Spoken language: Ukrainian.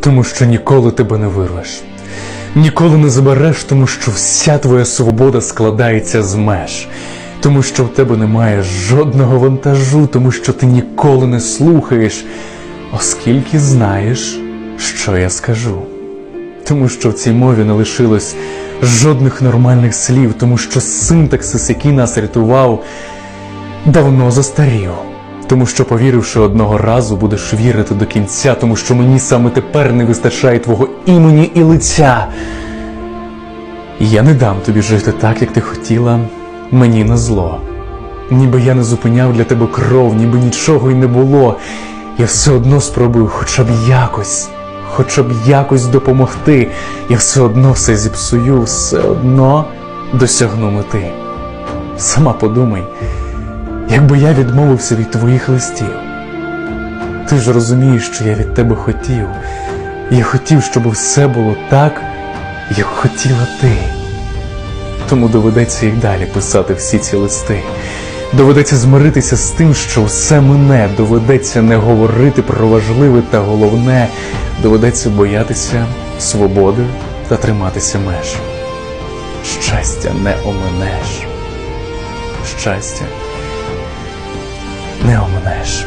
тому що ніколи тебе не вирвеш. Ніколи не забереш, тому що вся твоя свобода складається з меж, тому що в тебе немає жодного вантажу, тому що ти ніколи не слухаєш, оскільки знаєш, що я скажу. Тому що в цій мові не лишилось жодних нормальних слів, тому що синтаксис, який нас рятував, давно застарів. Тому що, повіривши одного разу, будеш вірити до кінця, тому що мені саме тепер не вистачає твого імені і лиця. Я не дам тобі жити так, як ти хотіла, мені на зло. Ніби я не зупиняв для тебе кров, ніби нічого й не було. Я все одно спробую хоча б якось, хоча б якось допомогти. Я все одно все зіпсую, все одно досягну мети. Сама подумай, якби я відмовився від твоїх листів. Ти ж розумієш, що я від тебе хотів. Я хотів, щоб все було так, як хотіла ти. Тому доведеться і далі писати всі ці листи. Доведеться змиритися з тим, що все мине, доведеться не говорити про важливе та головне, доведеться боятися свободи та триматися меж. Щастя не оминеш. Щастя не оминеш.